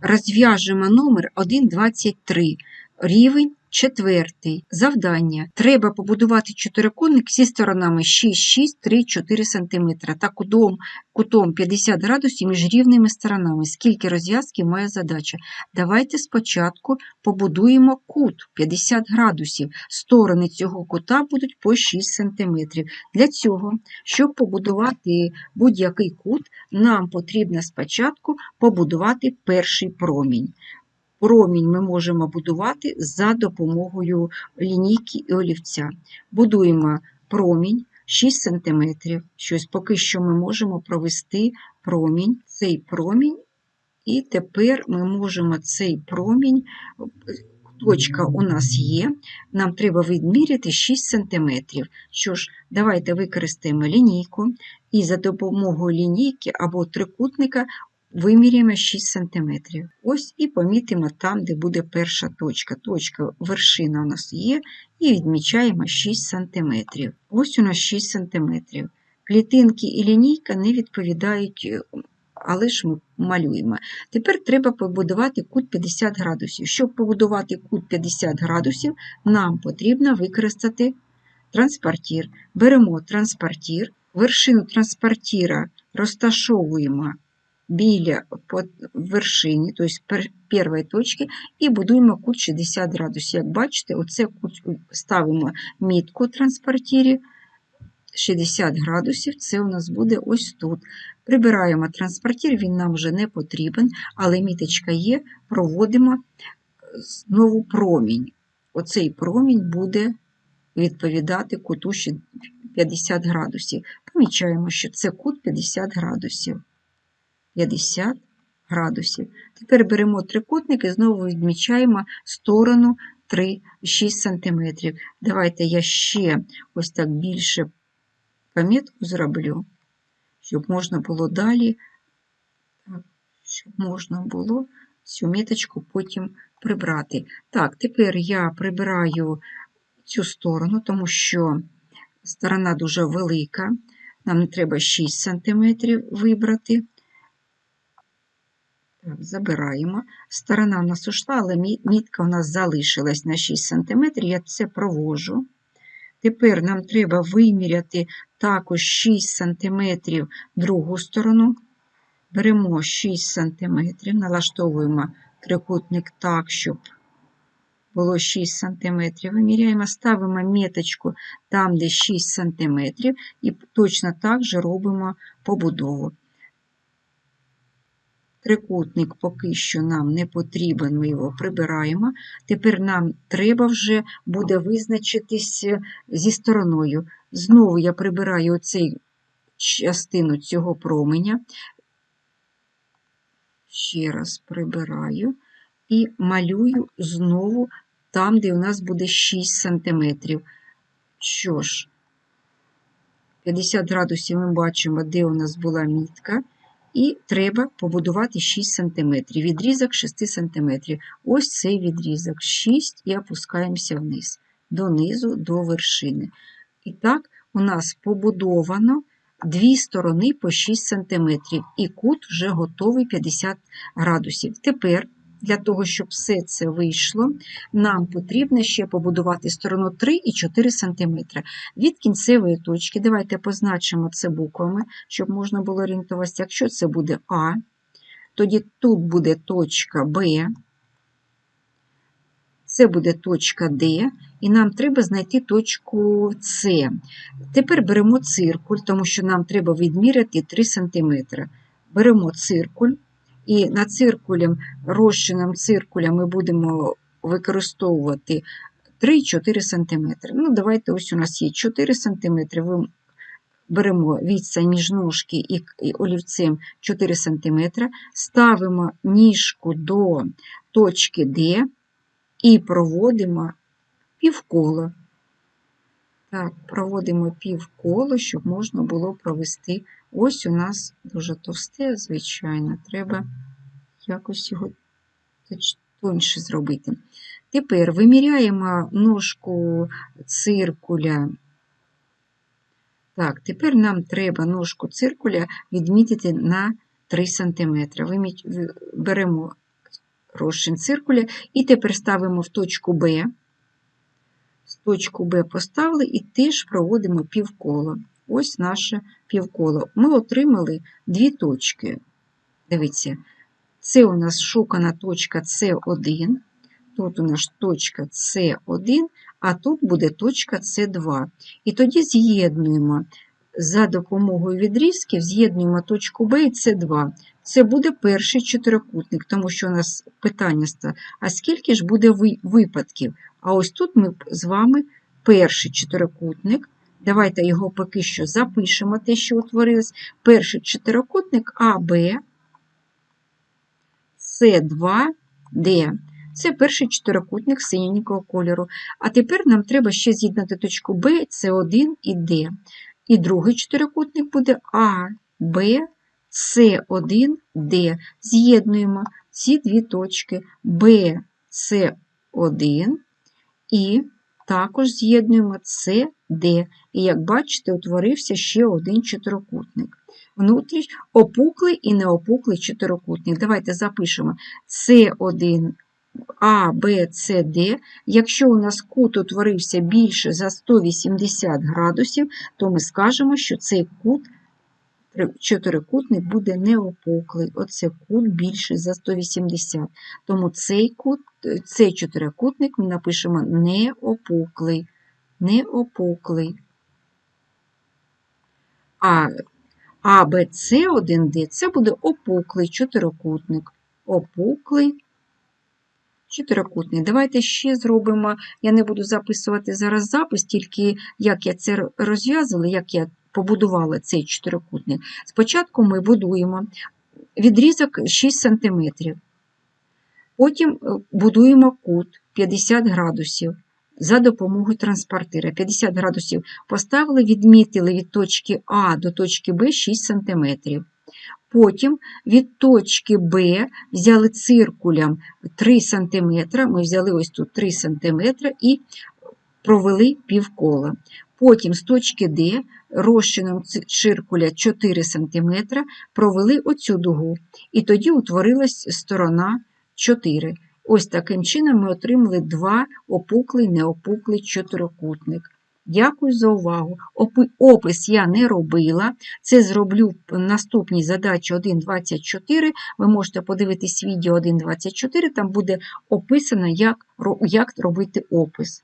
Розв'яжемо номер 1.23. Рівень четвертий. Завдання. Треба побудувати чотирикутник зі сторонами 6, 6, 3, 4 см та кутом, кутом 50 градусів між рівними сторонами. Скільки розв'язків має задача? Давайте спочатку побудуємо кут 50 градусів. Сторони цього кута будуть по 6 см. Для цього, щоб побудувати будь-який кут, нам потрібно спочатку побудувати перший промінь. Промінь ми можемо будувати за допомогою лінійки і олівця. Будуємо промінь 6 см. Щось поки що ми можемо провести промінь, цей промінь, і тепер ми можемо цей промінь, точка у нас є, нам треба відміряти 6 см. Що ж, давайте використаємо лінійку і за допомогою лінійки або трикутника виміряємо 6 см. Ось і помітимо там, де буде перша точка. Точка вершина у нас є, і відмічаємо 6 см. Ось у нас 6 см. Клітинки і лінійка не відповідають, е, але ж ми малюємо. Тепер треба побудувати кут 50 градусів. Щоб побудувати кут 50 градусів, нам потрібно використати транспортір. Беремо транспортір, вершину транспортіра розташовуємо біля вершині, тобто першої точки, і будуємо кут 60 градусів. Як бачите, оце кут ставимо мітку в транспортірі 60 градусів, це у нас буде ось тут. Прибираємо транспортір, він нам вже не потрібен, але міточка є, проводимо знову промінь. Оцей промінь буде відповідати куту 50 градусів. Помічаємо, що це кут 50 градусів. 50 градусів. Тепер беремо трикутник і знову відмічаємо сторону 3, 6 см. Давайте я ще ось так більше помітку зроблю, щоб можна було далі, щоб можна було цю міточку потім прибрати. Так, тепер я прибираю цю сторону, тому що сторона дуже велика, нам не треба 6 см вибрати. Забираємо. Сторона у нас ушла, але мітка у нас залишилась на 6 см, я це провожу. Тепер нам треба виміряти також 6 см другу сторону. Беремо 6 см, налаштовуємо трикутник так, щоб було 6 см. Виміряємо, ставимо меточку там, де 6 см, і точно так же робимо побудову. Трикутник поки що нам не потрібен, ми його прибираємо. Тепер нам треба вже буде визначитись зі стороною. Знову я прибираю оцей частину цього променя. Ще раз прибираю і малюю знову там, де у нас буде 6 см. Що ж, 50 градусів ми бачимо, де у нас була мітка. І треба побудувати 6 см. Відрізок 6 см. Ось цей відрізок 6 і опускаємося вниз, донизу до вершини. І так, у нас побудовано дві сторони по 6 см, і кут вже готовий 50 градусів. Тепер для того, щоб все це вийшло, нам потрібно ще побудувати сторону 3 і 4 см. Від кінцевої точки, давайте позначимо це буквами, щоб можна було орієнтуватися. Якщо це буде А, тоді тут буде точка Б, це буде точка Д, і нам треба знайти точку С. Тепер беремо циркуль, тому що нам треба відміряти 3 см. Беремо циркуль. І на циркулем, розчином циркуля ми будемо використовувати 3-4 см. Ну, давайте ось у нас є 4 см. Беремо відстань між ножки і олівцем 4 см, ставимо ніжку до точки D і проводимо півколо. Так, проводимо півколо, щоб можна було провести. Ось у нас дуже товсте, звичайно, треба якось його тоньше зробити. Тепер виміряємо ножку циркуля. Так, тепер нам треба ножку циркуля відмітити на 3 см. Беремо розчин циркуля. І тепер ставимо в точку Б. З точку Б поставили і теж проводимо півкола. Ось наше півколо. Ми отримали дві точки. Дивіться, це у нас шукана точка С1, тут у нас точка С1, а тут буде точка С2. І тоді з'єднуємо за допомогою відрізків, з'єднуємо точку Б і С2. Це буде перший чотирикутник, тому що у нас питання а скільки ж буде випадків? А ось тут ми з вами перший чотирикутник. Давайте його поки що запишемо, те, що утворилось. Перший чотирикутник АБ, С2Д. Це перший чотирикутник синенького кольору. А тепер нам треба ще з'єднати точку Б, С1 і Д. І другий чотирикутник буде А, Б, С1, Д. З'єднуємо ці дві точки Б, С1 і також з'єднуємо С, Д. І як бачите, утворився ще один чотирикутник. Внутріч опуклий і неопуклий чотирикутник. Давайте запишемо С1 А, Б, С, Д. Якщо у нас кут утворився більше за 180 градусів, то ми скажемо, що цей кут чотирикутник буде неопуклий. Оце кут більше за 180. Тому цей кут, е, цей чотирикутник ми напишемо неопуклий. Неопуклий. А А, Б, С, 1, Д це буде опуклий чотирикутник. Опуклий чотирикутний. Давайте ще зробимо. Я не буду записувати зараз запис, тільки як я це розв'язала, як я побудувала цей чотирикутник. Спочатку ми будуємо відрізок 6 см. Потім е, будуємо кут 50 градусів за допомогою транспортира. 50 градусів поставили, відмітили від точки А до точки Б 6 см. Потім від точки Б взяли циркулем 3 см, ми взяли ось тут 3 см і провели півкола. Потім з точки Д розчином ци- циркуля 4 см провели оцю дугу, і тоді утворилась сторона 4. Ось таким чином ми отримали два опуклий, неопуклий чотирикутник. Дякую за увагу. Опис я не робила. Це зроблю в наступній задачі 1.24. Ви можете подивитись відео 1.24, там буде описано, як робити опис.